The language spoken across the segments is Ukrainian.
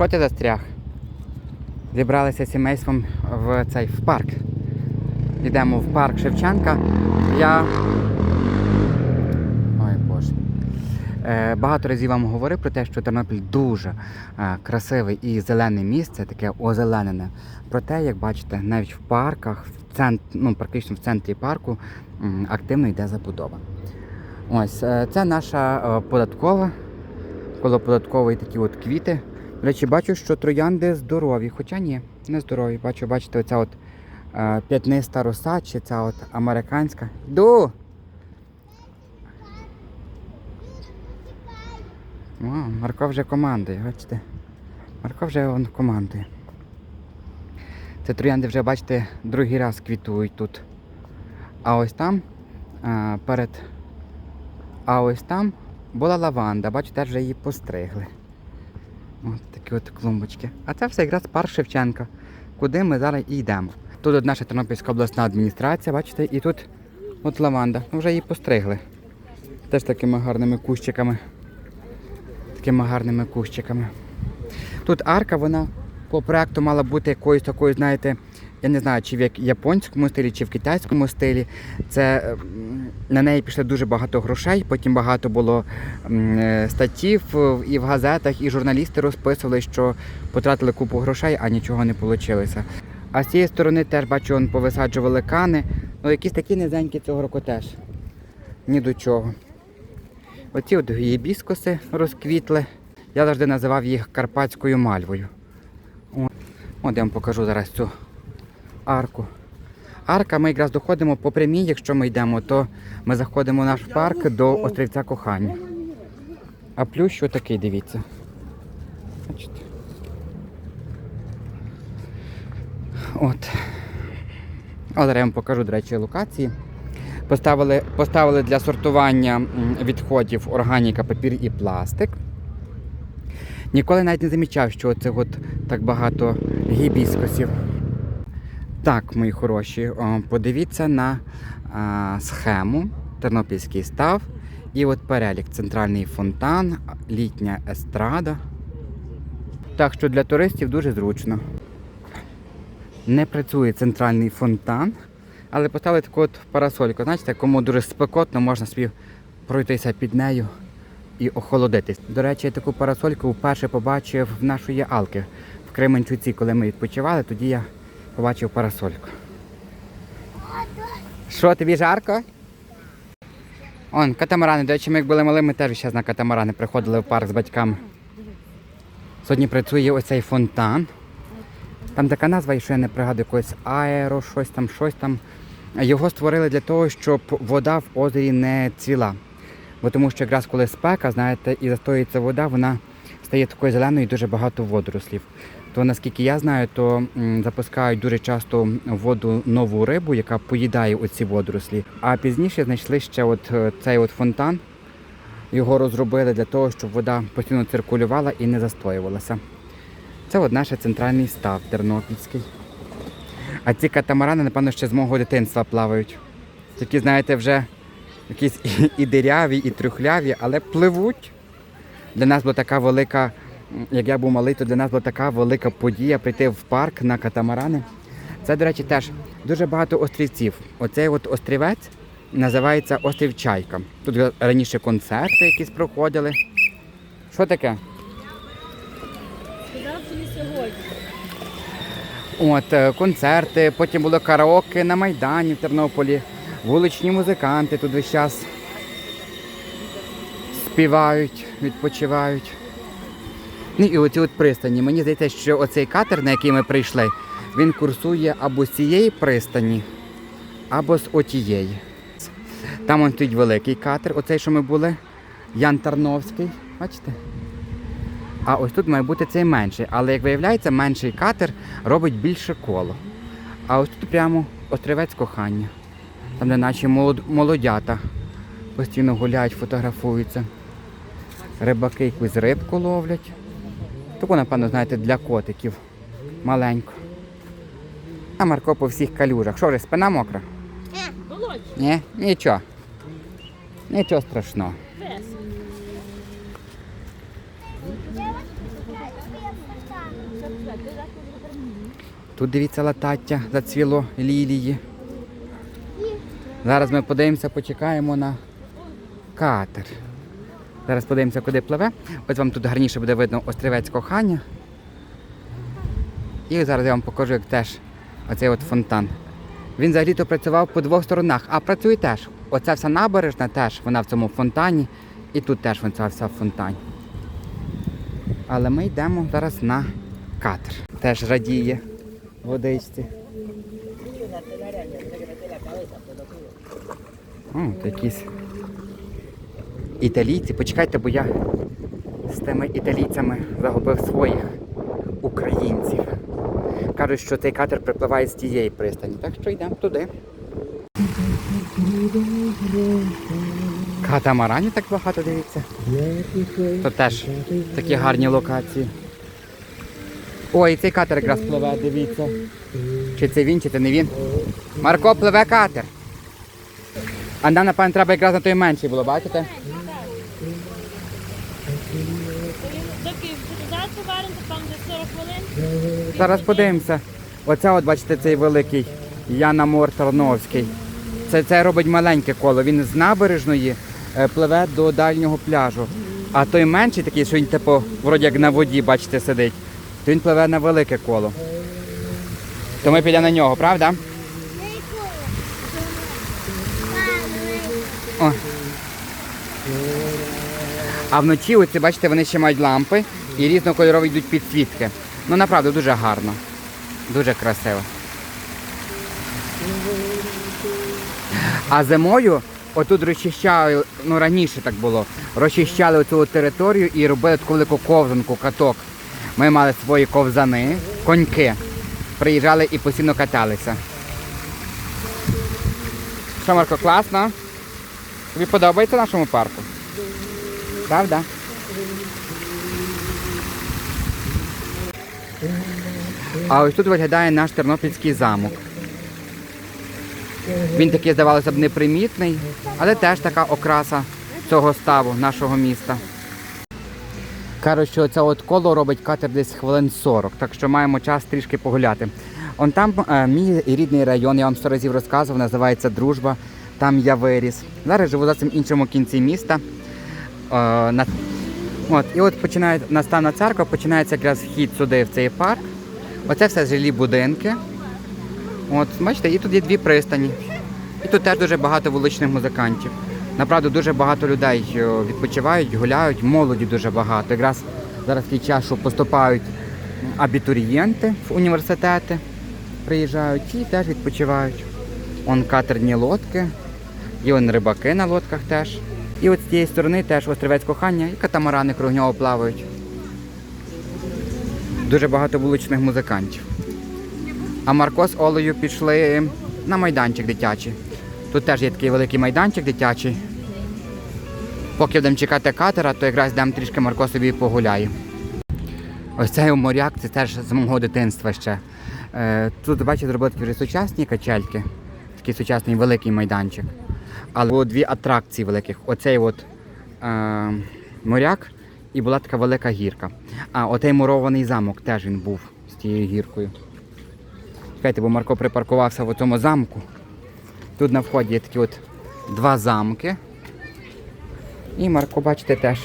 Що ти застряг? Зібралися сімейством в цей в парк. Йдемо в парк Шевченка. Я. Ой Боже. Е, багато разів вам говорив про те, що Тернопіль дуже е, красиве і зелене місце, таке озеленене. Проте, як бачите, навіть в парках, в цент, ну, практично в центрі парку м, активно йде забудова. Ось е, це наша е, податкова, коло податкової такі от квіти. До речі, бачу, що троянди здорові, хоча ні, не здорові. Бачу, бачите, оця от е, п'ятниста роса, чи ця от американська. Йду! О, Марко вже командує, бачите? Марко вже он командує. Це троянди вже, бачите, другий раз квітують тут. А ось там а, перед. А ось там була лаванда, бачите, теж вже її постригли. Ось такі от клумбочки. А це все якраз парк Шевченка, куди ми зараз і йдемо. Тут от наша Тернопільська обласна адміністрація, бачите, і тут от лаванда. Вже її постригли. Теж такими гарними кущиками. Такими гарними кущиками. Тут арка, вона по проекту мала бути якоюсь такою, знаєте, я не знаю, чи в японському стилі, чи в китайському стилі. Це на неї пішло дуже багато грошей. Потім багато було е, статтів і в газетах, і журналісти розписували, що потратили купу грошей, а нічого не вийшло. А з цієї сторони теж бачу, он повисаджували кани. Ну, якісь такі низенькі цього року теж. Ні до чого. Оці от гібіскуси розквітли. Я завжди називав їх карпатською мальвою. От я вам покажу зараз цю арку. Арка, ми якраз доходимо по прямій, якщо ми йдемо, то ми заходимо в наш парк до острівця кохання. А плюс що такий, дивіться. От. Зараз я вам покажу, до речі, локації. Поставили, поставили для сортування відходів органіка, папір і пластик. Ніколи навіть не замічав, що це от так багато гібіскусів. Так, мої хороші, подивіться на схему Тернопільський став. І от перелік центральний фонтан, літня естрада. Так що для туристів дуже зручно. Не працює центральний фонтан, але поставили таку от парасольку. Знаєте, кому дуже спекотно, можна собі пройтися під нею і охолодитись. До речі, я таку парасольку вперше побачив в нашої Алки в Кременчуці, коли ми відпочивали, тоді я побачив парасольку. Що, тобі жарко? Он, катамарани. До речі, ми як були малими, ми теж зараз на катамарани приходили в парк з батьками. Сьогодні працює оцей фонтан. Там така назва, що я не пригадую, якось аеро, щось там, щось там. Його створили для того, щоб вода в озері не цвіла. Бо тому що якраз коли спека, знаєте, і застоюється вода, вона стає такою зеленою і дуже багато водорослів. То наскільки я знаю, то запускають дуже часто в воду нову рибу, яка поїдає оці водорослі. А пізніше знайшли ще от е, цей от фонтан. Його розробили для того, щоб вода постійно циркулювала і не застоювалася. Це от наш центральний став Тернопільський. А ці катамарани, напевно, ще з мого дитинства плавають. Такі, знаєте, вже якісь і, диряві, і трюхляві, але пливуть. Для нас була така велика, як я був малий, то для нас була така велика подія прийти в парк на катамарани. Це, до речі, теж дуже багато острівців. Оцей от острівець називається острів Чайка. Тут раніше концерти якісь проходили. Що таке? От, е, концерти, потім було караоке на Майдані в Тернополі, вуличні музиканти тут весь час співають, відпочивають. Ну і оці от пристані. Мені здається, що оцей катер, на який ми прийшли, він курсує або з цієї пристані, або з отієї. Там он стоїть великий катер, оцей, що ми були, Ян Тарновський. Бачите? А ось тут має бути цей менший. Але як виявляється, менший катер робить більше коло. А ось тут прямо острівець кохання. Там, де наші молод- молодята постійно гуляють, фотографуються. Рибаки якусь рибку ловлять. Таку, напевно, знаєте, для котиків. Маленьку. А Марко по всіх калюжах. Що вже, спина мокра? Ні? Нічого. Нічого страшного. Тут дивіться латаття, зацвіло лілії. Зараз ми подивимося, почекаємо на катер. Зараз подивимося, куди пливе. Ось вам тут гарніше буде видно острівець кохання. І зараз я вам покажу, як теж оцей от фонтан. Він взагалі-то працював по двох сторонах, а працює теж. Оця вся набережна теж, вона в цьому фонтані, і тут теж вона вся в фонтані. Але ми йдемо зараз на катер. Теж радіє водичці. О, якісь італійці. Почекайте, бо я з тими італійцями загубив своїх українців. Кажуть, що цей катер припливає з тієї пристані, так що йдемо туди. Катамаранів так багато дивіться. То теж такі гарні локації. Ой, цей катер якраз пливе, дивіться. Чи це він, чи це не він. Марко пливе катер. А нам, напевно, треба якраз на той менший було, бачите? Доки зараз варимо, там десь 40 хвилин. Зараз подивимося. Оце от бачите цей великий Яна Мор Тарновський. Це, це робить маленьке коло. Він з набережної е, пливе до дальнього пляжу. А той менший такий, що він типу, вроді як на воді, бачите, сидить, то він пливе на велике коло. То ми підемо на нього, правда? О. А вночі, оці, бачите, вони ще мають лампи і різнокольорові йдуть підсвітки. Ну, направду, дуже гарно. Дуже красиво. А зимою отут розчищали, ну раніше так було, розчищали оцю територію і робили таку велику ковзанку, каток. Ми мали свої ковзани, коньки. Приїжджали і постійно каталися. Що, Марко, класно? Тобі подобається нашому парку? Правда? А ось тут виглядає наш тернопільський замок. Він такий, здавалося б, непримітний, але теж така окраса цього ставу нашого міста. Кажуть, що це от коло робить катер десь хвилин 40, так що маємо час трішки погуляти. Он там е, мій рідний район, я вам сто разів розказував, називається Дружба. Там я виріс. Зараз живу зовсім іншому кінці міста. Е, на... От, і от починає наставна церква, починається якраз вхід сюди в цей парк. Оце все жилі будинки. От, бачите, і тут є дві пристані. І тут теж дуже багато вуличних музикантів. Направду дуже багато людей е, відпочивають, гуляють, молоді дуже багато. Якраз зараз такий час, що поступають абітурієнти в університети, приїжджають і теж відпочивають. Он катерні лодки, і он рибаки на лодках теж. І от з цієї сторони теж острівець кохання і катамарани круг нього плавають. Дуже багато вуличних музикантів. А Марко з Олею пішли на майданчик дитячий. Тут теж є такий великий майданчик дитячий. Поки будемо чекати катера, то якраз йдемо трішки Марко собі погуляє. Ось цей моряк, це теж з мого дитинства ще. Е, Тут, бачите, зробили такі сучасні качельки, такий сучасний великий майданчик. Але було дві атракції великих. Оцей от е, моряк і була така велика гірка. А отей мурований замок теж він був з тією гіркою. Чекайте, бо Марко припаркувався в цьому замку. Тут на вході є такі от два замки. І Марко, бачите, теж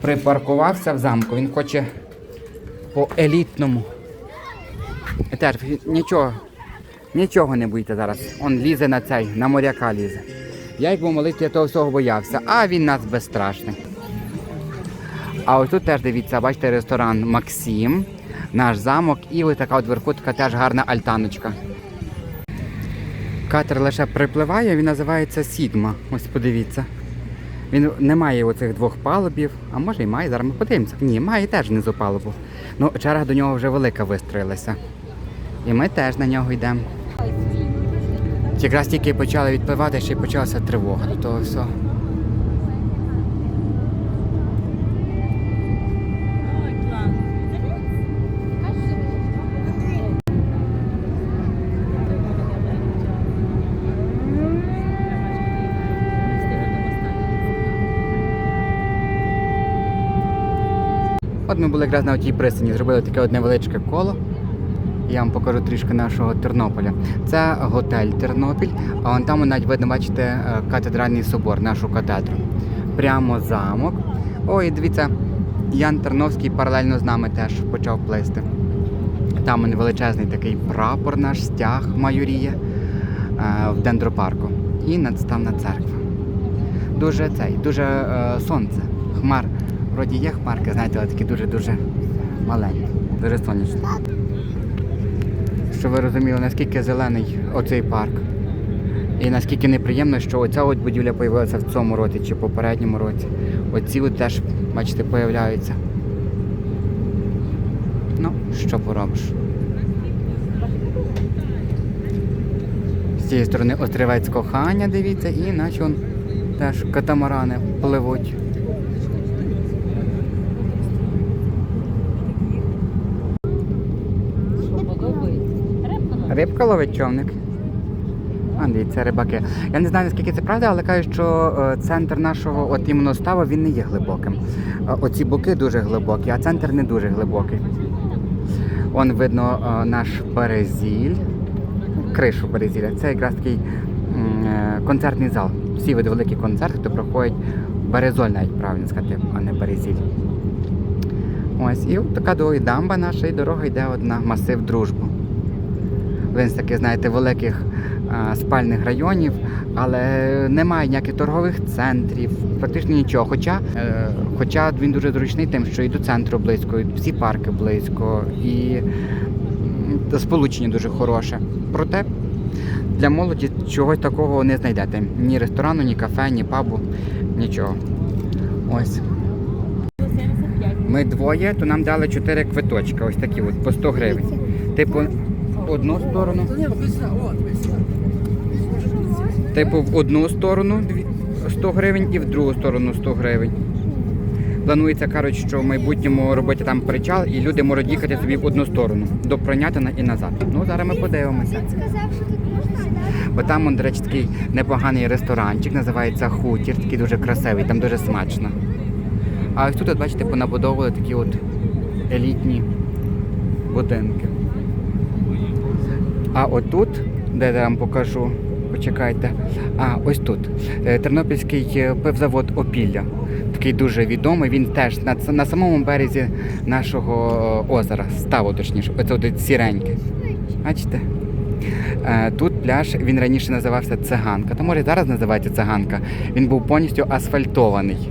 припаркувався в замку. Він хоче по елітному. Теж нічого, нічого не боїться зараз. Он лізе на цей, на моряка лізе. Я як був молитві, я того всього боявся, а він нас безстрашний. А ось тут теж дивіться, бачите, ресторан Максим, наш замок, і ось така от верху така теж гарна альтаночка. Катер лише припливає, він називається Сігма. Ось подивіться. Він не має оцих двох палубів, а може і має, зараз ми подивимося. Ні, має теж внизу палубу. Ну, черга до нього вже велика вистроїлася. І ми теж на нього йдемо. Якраз тільки почали відпливати, ще й почалася тривога до того всього. От ми були якраз на тій пристані, зробили таке одне величке коло. Я вам покажу трішки нашого Тернополя. Це готель Тернопіль, а вон там навіть видно, бачите, е, катедральний собор, нашу катедру. Прямо замок. Ой, дивіться, Ян Терновський паралельно з нами теж почав плисти. Там величезний такий прапор наш стяг майоріє е, в дендропарку. І надставна церква. Дуже цей, дуже е, сонце. Хмар. Вроді є хмарки, знаєте, але такі дуже-дуже маленькі, дуже сонячні. Щоб ви розуміли, наскільки зелений оцей парк. І наскільки неприємно, що оця от будівля з'явилася в цьому році чи попередньому році. Оці от теж, бачите, появляються. Ну, що поробиш? З цієї сторони острівець кохання, дивіться, і наче он теж катамарани пливуть. Рибка. Ловить човник. А, дивіться, рибаки. Я не знаю, наскільки це правда, але кажуть, що е, центр нашого от іменно ставу він не є глибоким. Е, Оці боки дуже глибокі, а центр не дуже глибокий. Вон видно е, наш березіль, кришу березіля. Це якраз такий концертний зал. Всі види великі концерти, то проходять березоль, навіть правильно сказати, а не березіль. Ось, і така дамба наша, і дорога йде одна масив дружбу. Один з таких, знаєте, великих спальних районів, але немає ніяких торгових центрів, практично нічого. Хоча, е, хоча він дуже зручний тим, що і до центру близько, і всі парки близько, і сполучення дуже хороше. Проте для молоді чогось такого не знайдете. Ні ресторану, ні кафе, ні пабу, нічого. Ось. Ми двоє, то нам дали чотири квиточка, ось такі от, по 100 гривень. Типу, одну сторону. Типу, в одну сторону 100 гривень і в другу сторону 100 гривень. Планується, кажуть, що в майбутньому робити там причал і люди можуть їхати собі в одну сторону, до Пронятина і назад. Ну, зараз ми подивимося. Бо там, он, до речі, такий непоганий ресторанчик, називається Хутір, такий дуже красивий, там дуже смачно. А ось тут, от, бачите, понабудовували такі от елітні будинки. А отут, де я вам покажу, почекайте. А, ось тут. е, Тернопільський е, пивзавод Опілля. Такий дуже відомий. Він теж на, на самому березі нашого е, озера, ставу точніше, оце сіреньке. Бачите? Тут пляж він раніше називався Циганка. То може зараз називається Циганка. Він був повністю асфальтований.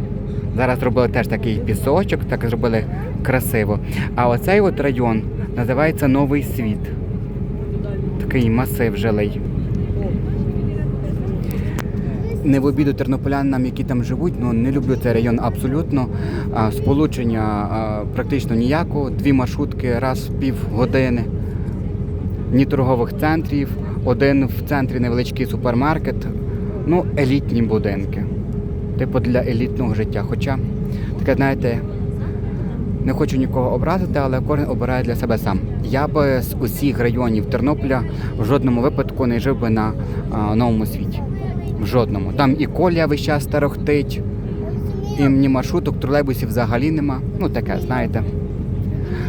Зараз зробили теж такий пісочок, так зробили красиво. А оцей от район називається Новий Світ. Такий масив жилий. Не в обіду тернополянам, які там живуть, ну не люблю цей район абсолютно. А, сполучення а, практично ніякого. Дві маршрутки раз в пів години ні торгових центрів, один в центрі невеличкий супермаркет, ну, елітні будинки. Типу для елітного життя. Хоча, таке, знаєте, не хочу нікого образити, але кожен обирає для себе сам. Я би з усіх районів Тернополя в жодному випадку не жив би на а, новому світі. В жодному. Там і колія весь час тарохтить, і ні маршруток, тролейбусів взагалі нема. Ну таке, знаєте.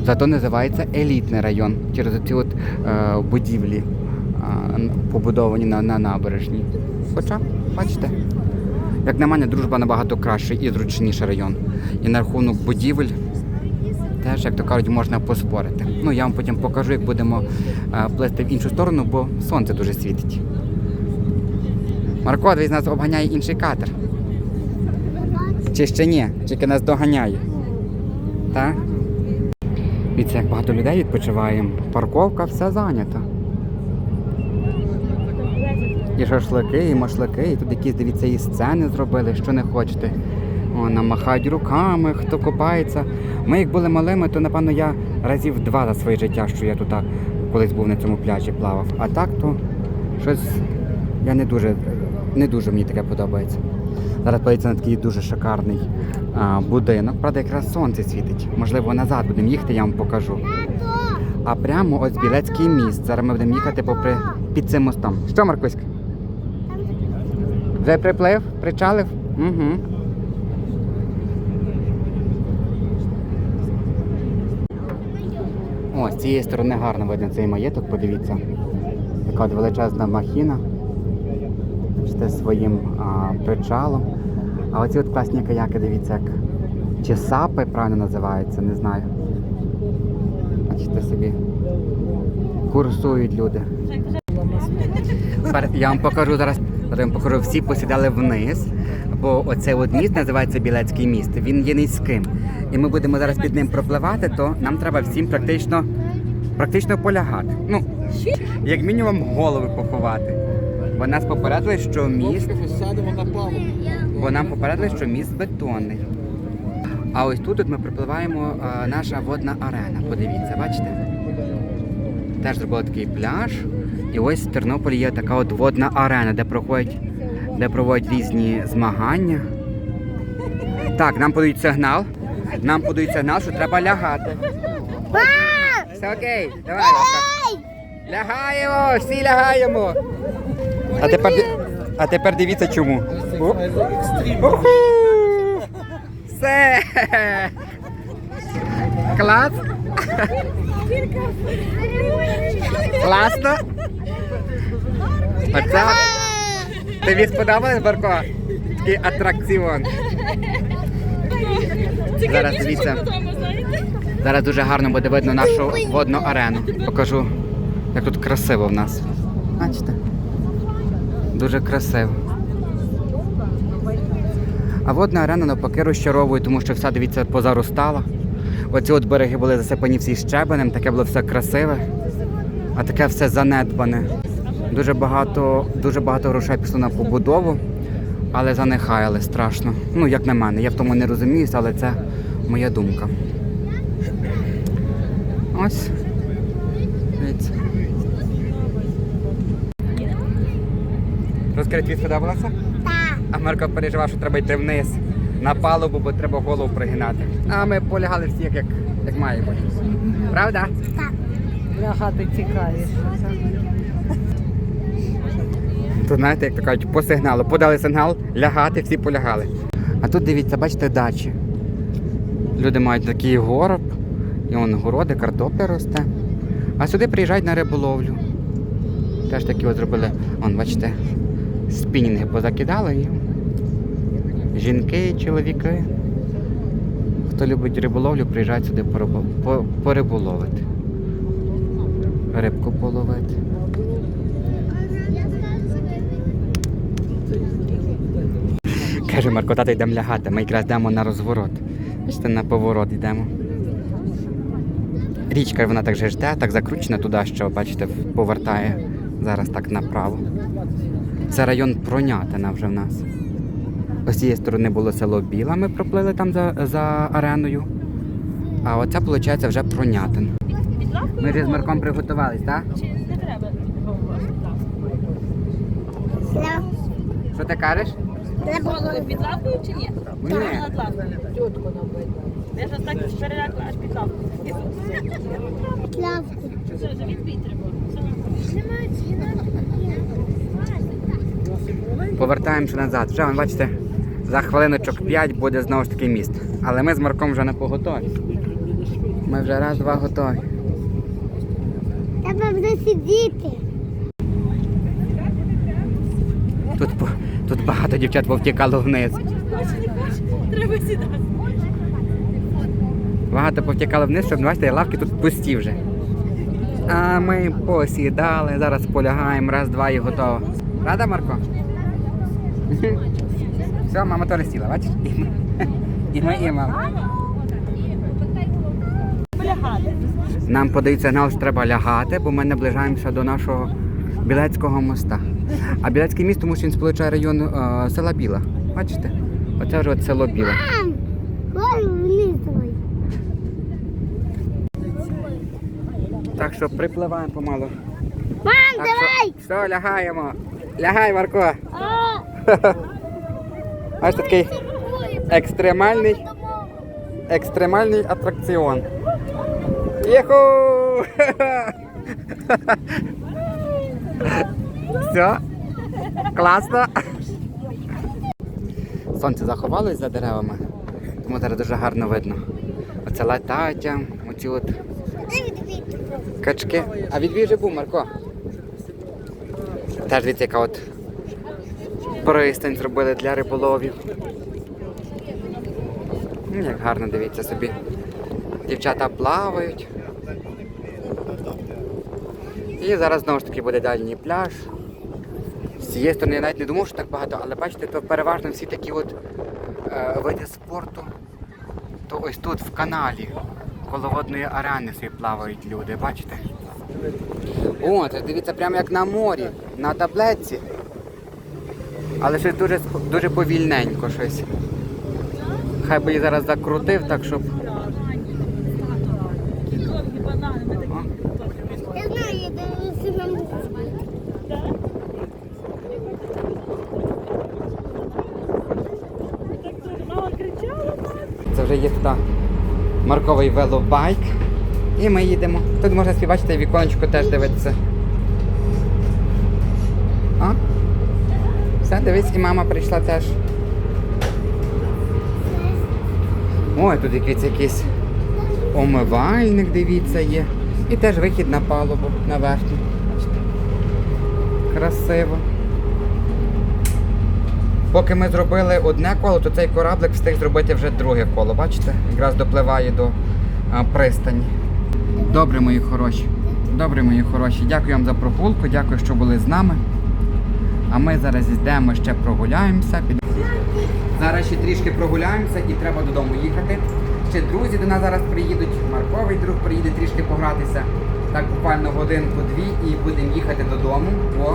Зато називається елітний район через ці от е, будівлі, е, побудовані на, на набережній. Хоча, бачите, як на мене, дружба набагато кращий і зручніший район. І на рахунок будівель теж, як то кажуть, можна поспорити. Ну, я вам потім покажу, як будемо е, плисти в іншу сторону, бо сонце дуже світить. Марко, дивись, нас обганяє інший катер. Чи ще ні? Тільки нас доганяє. Так? Дивіться, як багато людей відпочиває. Парковка все зайнята. І шашлики, і машлики, і тут якісь, дивіться, і сцени зробили, що не хочете. О, намахають руками, хто купається. Ми як були малими, то напевно я разів два за своє життя, що я тут колись був на цьому пляжі плавав. А так то щось я не дуже, не дуже мені таке подобається. Зараз подивіться на такий дуже шикарний а, будинок. Правда, якраз сонце світить. Можливо, назад будемо їхати, я вам покажу. А прямо ось Білецький міст. Зараз ми будемо їхати попри під цим мостом. Що, Маркуська? Вже приплив? Причалив? Угу. О, з цієї сторони гарно видно цей маєток, подивіться. Така от величезна махіна. Бачите, своїм а, причалом. А оці от класні каяки, дивіться, як чи сапи правильно називаються, не знаю. Бачите собі. Курсують люди. Я вам покажу зараз. Я вам покажу, всі посідали вниз, бо оцей от міст називається Білецький міст. Він є низьким. І ми будемо зараз під ним пропливати, то нам треба всім практично, практично полягати. Ну, як мінімум голови поховати. Бо нас попередили, що міст, бо нам попередили, що міст бетонний. А ось тут от ми припливаємо а, наша водна арена. Подивіться, бачите? Теж зробили такий пляж. І ось в Тернополі є така от водна арена, де проходять, де проводять різні змагання. Так, нам подають сигнал. Нам подають сигнал, що треба лягати. Все окей, давай, Ласка. Лягаємо, всі лягаємо. А тепер, а тепер дивіться чому. Уху! Все. Клас. Класно. Оце. Тобі сподобалось, Барко? Такий атракціон. Зараз дивіться. Зараз дуже гарно буде видно нашу водну арену. Покажу, як тут красиво в нас. Бачите? Дуже красиво. А водна арена навпаки розчаровує, тому що вся, дивіться, позаростала. Оці от береги були засипані всі щебенем, таке було все красиве, а таке все занедбане. Дуже багато, дуже багато грошей пішло на побудову, але занехаяли страшно. Ну, як на мене, я в тому не розуміюся, але це моя думка. Ось. Дивіться. Розкажи, тобі сподобалося? Так. А Марко переживав, що треба йти вниз на палубу, бо треба голову пригинати. А ми полягали всі, як, як, як має бути. Правда? Лягати цікавіше. Тут знаєте, як то кажуть, по сигналу. Подали сигнал, лягати, всі полягали. А тут дивіться, бачите, дачі. Люди мають такий гороб, і вон городи, картопля росте. А сюди приїжджають на риболовлю. Теж такі от зробили, вон, бачите, спінінги позакидали і жінки, чоловіки. Хто любить риболовлю, приїжджають сюди по- пориболовити. Рибку половити. Каже Марко, тато йдемо лягати, ми якраз йдемо на розворот. Бачите, на поворот йдемо. Річка вона так же жде, так закручена туди, що, бачите, повертає зараз так направо. Це район Пронятина вже в нас. Ось з цієї сторони було село Біла, ми проплили там за, за ареною. А оце, виходить, вже Пронятин. Ми вже з? Марком приготувались, так? Чи не треба? Що ти кажеш? Для Голову під лавкою чи ні? Ні. Чи над лавкою? Я ж так перелякла аж під лавкою. плавки. Все, живіт бій треба. Все нормально. Повертаємося назад. Вже, бачите, за хвилиночок 5 буде знову ж таки міст. Але ми з Марком вже не поготові. Ми вже раз-два готові. Треба вже сидіти. Тут, по- тут багато дівчат повтікало вниз. Треба сідати. Багато повтікало вниз, щоб бачите, лавки тут пусті вже. А ми посідали, зараз полягаємо, раз-два і готово. Рада, Марко? Все, мама теж сіла, бачиш? І ми, і мама. Нам подають сигнал, що треба лягати, бо ми наближаємося до нашого Білецького моста. А Білецький міст, тому що він сполучає район е, села Біла. Бачите? Оце вже от село Біле. Мам, голову вниз давай. Так що припливаємо помалу. Мам, Так давай! що, все, лягаємо. Лягай, Марко. А, Бачите, такий екстремальний, екстремальний атракціон. Єху! Все. Класно. Сонце заховалось за деревами, тому зараз дуже гарно видно. Оце латаття, оці от. Качки. А відбій вже був, Марко. Теж дивіться, яка от пристань зробили для риболовів. Ну, Як гарно дивіться собі. Дівчата плавають. І зараз знову ж таки буде дальній пляж. Цієї сторони я навіть не думав, що так багато, але бачите, то переважно всі такі от е, види спорту. То ось тут в каналі, коло водної арени собі плавають люди, бачите? О, це дивіться прямо як на морі, на таблетці. Але щось дуже, дуже повільненько щось. Хай би її зараз закрутив, так щоб. Довгі банани, ми такі О, Я знаю, я дивлюся нам. Мама кричала. Це вже є туди марковий велобайк. І ми їдемо. Тут можна собі бачити віконечко теж дивитися. А? Все, дивись, і мама прийшла теж. Ой, тут якийсь якийсь омивальник, дивіться, є. І теж вихід на палубу, на верхню. Красиво. Поки ми зробили одне коло, то цей кораблик встиг зробити вже друге коло. Бачите? Якраз допливає до а, пристані. Добре, мої хороші. Добре, мої хороші. Дякую вам за прогулку, дякую, що були з нами. А ми зараз йдемо, ще прогуляємося. Зараз ще трішки прогуляємося і треба додому їхати. Ще друзі до нас зараз приїдуть. Марковий друг приїде трішки погратися. Так буквально годинку-дві і будемо їхати додому. О,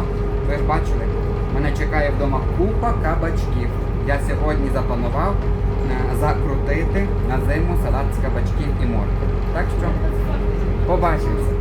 ви ж бачили, мене чекає вдома купа кабачків. Я сьогодні запланував е, закрутити на зиму салат з кабачків і моркви. Так що побачимося.